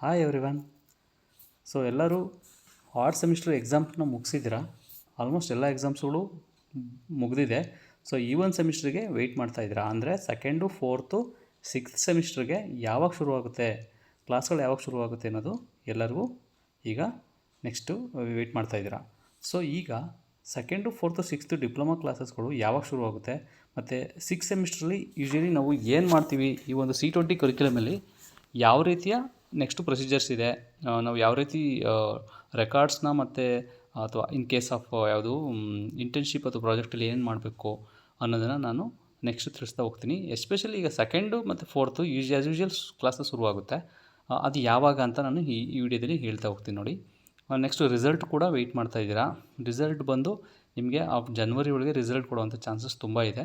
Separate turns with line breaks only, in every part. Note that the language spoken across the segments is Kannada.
ಹಾಯ್ ಎವ್ರಿವನ್ ಸೊ ಎಲ್ಲರೂ ಆರ್ಟ್ ಸೆಮಿಸ್ಟರ್ ಎಕ್ಸಾಮ್ಸ್ನ ಮುಗಿಸಿದ್ದೀರಾ? ಆಲ್ಮೋಸ್ಟ್ ಎಲ್ಲ ಎಕ್ಸಾಮ್ಸ್ಗಳು ಮುಗಿದಿದೆ. ಸೊ ಈ ಒಂದು ಸೆಮಿಸ್ಟ್ರಿಗೆ ವೆಯ್ಟ್ ಮಾಡ್ತಾ ಇದ್ದೀರಾ? ಅಂದರೆ ಸೆಕೆಂಡು ಫೋರ್ತು ಸಿಕ್ಸ್ತ್ ಸೆಮಿಸ್ಟ್ರಿಗೆ ಯಾವಾಗ ಶುರುವಾಗುತ್ತೆ ಕ್ಲಾಸ್ಗಳು ಯಾವಾಗ ಶುರುವಾಗುತ್ತೆ ಅನ್ನೋದು ಎಲ್ಲರಿಗೂ ಈಗ ನೆಕ್ಸ್ಟು ವೆಯ್ಟ್ ಮಾಡ್ತಾ ಇದ್ದೀರಾ? ಸೊ ಈಗ ಸೆಕೆಂಡು ಫೋರ್ತು ಸಿಕ್ಸ್ತು ಡಿಪ್ಲೊಮಾ ಕ್ಲಾಸಸ್ಗಳು ಯಾವಾಗ ಶುರುವಾಗುತ್ತೆ ಮತ್ತು ಸಿಕ್ಸ್ ಸೆಮಿಸ್ಟ್ರಲ್ಲಿ ಯೂಶ್ವಲಿ ನಾವು ಏನು ಮಾಡ್ತೀವಿ? ಈ ಒಂದು ಸಿ ಟ್ವೆಂಟಿ ಕರಿಕ್ಯುಲಮಲ್ಲಿ ಯಾವ ರೀತಿಯ ನೆಕ್ಸ್ಟ್ ಪ್ರೊಸೀಜರ್ಸ್ ಇದೆ. ನಾವು ಯಾವ ರೀತಿ ರೆಕಾರ್ಡ್ಸ್ನ ಮತ್ತು, ಅಥವಾ ಇನ್ ಕೇಸ್ ಆಫ್ ಯಾವುದು ಇಂಟರ್ನ್ಶಿಪ್ ಅಥವಾ ಪ್ರಾಜೆಕ್ಟಲ್ಲಿ ಏನು ಮಾಡಬೇಕು ಅನ್ನೋದನ್ನು ನಾನು ನೆಕ್ಸ್ಟ್ ತಿಳಿಸ್ತಾ ಹೋಗ್ತೀನಿ. ಎಸ್ಪೆಷಲಿ ಈಗ ಸೆಕೆಂಡು ಮತ್ತು fourth use as usual classes ಶುರುವಾಗುತ್ತೆ. ಅದು ಯಾವಾಗ ಅಂತ ನಾನು ಈ ಈ ವಿಡಿಯೋದಲ್ಲಿ ಹೇಳ್ತಾ ಹೋಗ್ತೀನಿ ನೋಡಿ. ನೆಕ್ಸ್ಟ್ ರಿಸಲ್ಟ್ ಕೂಡ ವೆಯ್ಟ್ ಮಾಡ್ತಾ ಇದ್ದೀರಾ? ರಿಸಲ್ಟ್ ಬಂದು ನಿಮಗೆ ಆ ಜನ್ವರಿ ಒಳಗೆ ರಿಸಲ್ಟ್ ಕೊಡುವಂಥ ಚಾನ್ಸಸ್ ತುಂಬ ಇದೆ.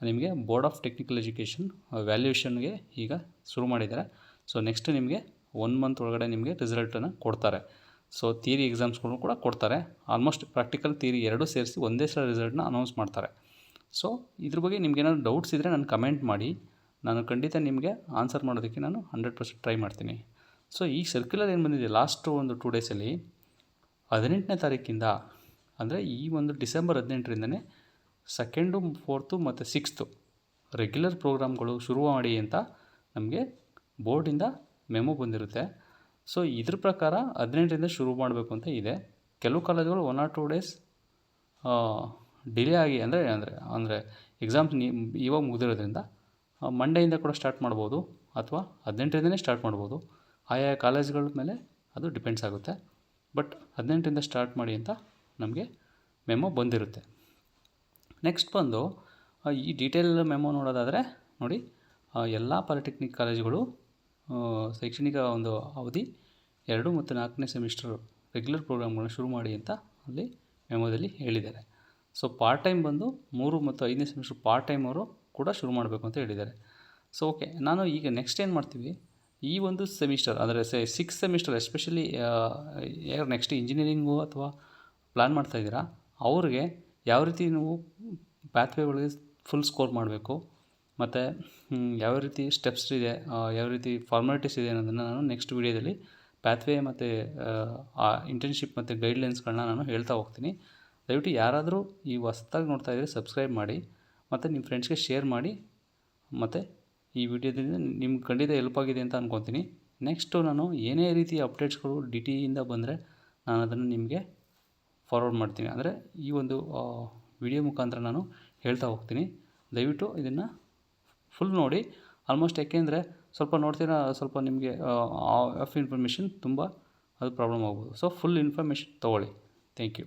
ನಿಮಗೆ ಬೋರ್ಡ್ ಆಫ್ ಟೆಕ್ನಿಕಲ್ ಎಜುಕೇಷನ್ ವ್ಯಾಲ್ಯೂಯೇಷನ್ಗೆ ಈಗ ಶುರು ಮಾಡಿದ್ದಾರೆ. ಸೊ ನೆಕ್ಸ್ಟ್ ನಿಮಗೆ ಒನ್ ಮಂತ್ ಒಳಗಡೆ ನಿಮಗೆ ರಿಸಲ್ಟನ್ನು ಕೊಡ್ತಾರೆ. ಸೊ ಥಿಯರಿ ಎಕ್ಸಾಮ್ಸ್ಗಳು ಕೂಡ ಕೊಡ್ತಾರೆ. ಆಲ್ಮೋಸ್ಟ್ ಪ್ರಾಕ್ಟಿಕಲ್ ಥಿಯರಿ ಎರಡೂ ಸೇರಿಸಿ ಒಂದೇ ಸಲ ರಿಸಲ್ಟ್ನ ಅನೌನ್ಸ್ ಮಾಡ್ತಾರೆ. ಸೊ ಇದ್ರ ಬಗ್ಗೆ ನಿಮ್ಗೆ ಏನಾದ್ರು ಡೌಟ್ಸ್ ಇದ್ದರೆ ನಾನು ಕಮೆಂಟ್ ಮಾಡಿ. ನಾನು ಖಂಡಿತ ನಿಮಗೆ ಆನ್ಸರ್ ಮಾಡೋದಕ್ಕೆ ನಾನು ಹಂಡ್ರೆಡ್ ಪರ್ಸೆಂಟ್ ಟ್ರೈ ಮಾಡ್ತೀನಿ. ಸೊ ಈ ಸರ್ಕ್ಯುಲರ್ ಏನು ಬಂದಿದೆ? ಲಾಸ್ಟ್ ಒಂದು ಟೂ ಡೇಸಲ್ಲಿ ಹದಿನೆಂಟನೇ ತಾರೀಕಿಂದ ಅಂದರೆ ಈ ಒಂದು ಡಿಸೆಂಬರ್ ಹದಿನೆಂಟರಿಂದನೇ ಸೆಕೆಂಡು ಫೋರ್ತು ಮತ್ತು ಸಿಕ್ಸ್ತು ರೆಗ್ಯುಲರ್ ಪ್ರೋಗ್ರಾಮ್ಗಳು ಶುರು ಮಾಡಿ ಅಂತ ನಮಗೆ ಬೋರ್ಡಿಂದ ಮೆಮೊ ಬಂದಿರುತ್ತೆ. ಸೊ ಇದ್ರ ಪ್ರಕಾರ ಹದಿನೆಂಟರಿಂದ ಶುರು ಮಾಡಬೇಕು ಅಂತ ಇದೆ. ಕೆಲವು ಕಾಲೇಜುಗಳು one or two days delay ಆಗಿ ಅಂದರೆ ಅಂದರೆ ಅಂದರೆ ಎಕ್ಸಾಮ್ಸ್ ಇವಾಗ ಮುಗಿದಿರೋದ್ರಿಂದ ಮಂಡೆಯಿಂದ ಕೂಡ ಸ್ಟಾರ್ಟ್ ಮಾಡ್ಬೋದು ಅಥವಾ ಹದಿನೆಂಟರಿಂದನೇ ಸ್ಟಾರ್ಟ್ ಮಾಡ್ಬೋದು. ಆಯಾ ಕಾಲೇಜ್ಗಳ ಮೇಲೆ ಅದು ಡಿಪೆಂಡ್ಸ್ ಆಗುತ್ತೆ. ಬಟ್ ಹದಿನೆಂಟರಿಂದ ಸ್ಟಾರ್ಟ್ ಮಾಡಿ ಅಂತ ನಮಗೆ ಮೆಮೊ ಬಂದಿರುತ್ತೆ. ನೆಕ್ಸ್ಟ್ ಬಂದು ಈ ಡೀಟೇಲ್ ಮೆಮೊ ನೋಡೋದಾದರೆ, ನೋಡಿ ಎಲ್ಲ ಪಾಲಿಟೆಕ್ನಿಕ್ ಕಾಲೇಜುಗಳು ಶೈಕ್ಷಣಿಕ ಒಂದು ಅವಧಿ ಎರಡು ಮತ್ತು ನಾಲ್ಕನೇ ಸೆಮಿಸ್ಟರ್ ರೆಗ್ಯುಲರ್ ಪ್ರೋಗ್ರಾಮ್ಗಳನ್ನ ಶುರು ಮಾಡಿ ಅಂತ ಅಲ್ಲಿ ಮೆಮೊದಲ್ಲಿ ಹೇಳಿದ್ದಾರೆ. ಸೊ ಪಾರ್ಟ್ ಟೈಮ್ ಬಂದು ಮೂರು ಮತ್ತು ಐದನೇ ಸೆಮಿಸ್ಟರ್ ಪಾರ್ಟ್ ಟೈಮ್ ಅವರು ಕೂಡ ಶುರು ಮಾಡಬೇಕು ಅಂತ ಹೇಳಿದ್ದಾರೆ. ಸೊ ಓಕೆ ನಾನು ಈಗ ನೆಕ್ಸ್ಟ್ ಏನು ಮಾಡ್ತೀವಿ? ಈ ಒಂದು ಸೆಮಿಸ್ಟರ್, ಅಂದರೆ ಸೆ ಸಿಕ್ಸ್ ಸೆಮಿಸ್ಟರ್ ಎಸ್ಪೆಷಲಿ ಯಾರು ನೆಕ್ಸ್ಟ್ ಇಂಜಿನಿಯರಿಂಗು ಅಥವಾ ಪ್ಲ್ಯಾನ್ ಮಾಡ್ತಾಯಿದ್ದೀರಾ ಅವ್ರಿಗೆ ಯಾವ ರೀತಿ ನೀವು ಪ್ಯಾತ್ವೇ ಒಳಗೆ ಫುಲ್ ಸ್ಕೋರ್ ಮಾಡಬೇಕು? ಮತ್ತು ಯಾವ ರೀತಿ ಸ್ಟೆಪ್ಸ್ ಇದೆ ಯಾವ ರೀತಿ ಫಾರ್ಮಾಲಿಟೀಸ್ ಇದೆ ಅನ್ನೋದನ್ನು ನಾನು ನೆಕ್ಸ್ಟ್ ವೀಡಿಯೋದಲ್ಲಿ ಪ್ಯಾತ್ವೇ ಮತ್ತು, ಆ ಇಂಟರ್ನ್ಶಿಪ್ ಮತ್ತು ಗೈಡ್ಲೈನ್ಸ್ಗಳನ್ನ ನಾನು ಹೇಳ್ತಾ ಹೋಗ್ತೀನಿ. ದಯವಿಟ್ಟು ಯಾರಾದರೂ ಈ ಹೊಸ್ದಾಗಿ ನೋಡ್ತಾ ಇದ್ದರೆ ಸಬ್ಸ್ಕ್ರೈಬ್ ಮಾಡಿ, ಮತ್ತು ನಿಮ್ಮ ಫ್ರೆಂಡ್ಸ್ಗೆ ಶೇರ್ ಮಾಡಿ, ಮತ್ತು ಈ ವಿಡಿಯೋದಿಂದ ನಿಮ್ಗೆ ಖಂಡಿತ ಹೆಲ್ಪ್ ಆಗಿದೆ ಅಂತ ಅಂದ್ಕೊತೀನಿ ನೆಕ್ಸ್ಟು ನಾನು ಏನೇ ರೀತಿ ಅಪ್ಡೇಟ್ಸ್ಗಳು ಡಿ ಟಿಯಿಂದ ಬಂದರೆ ನಾನು ಅದನ್ನು ನಿಮಗೆ ಫಾರ್ವರ್ಡ್ ಮಾಡ್ತೀನಿ. ಅಂದರೆ ಈ ಒಂದು ವಿಡಿಯೋ ಮುಖಾಂತರ ನಾನು ಹೇಳ್ತಾ ಹೋಗ್ತೀನಿ. ದಯವಿಟ್ಟು ಇದನ್ನು ಫುಲ್ ನೋಡಿ ಆಲ್ಮೋಸ್ಟ್ ಯಾಕೆಂದರೆ ಸ್ವಲ್ಪ ನೋಡ್ತೀರಾ, ಸ್ವಲ್ಪ ನಿಮಗೆ ಆಫ್ ಇನ್ಫಾರ್ಮೇಷನ್ ತುಂಬ ಅದು ಪ್ರಾಬ್ಲಮ್ ಆಗ್ಬೋದು. ಸೊ ಫುಲ್ ಇನ್ಫಾರ್ಮೇಷನ್ ತೊಗೊಳ್ಳಿ. Thank you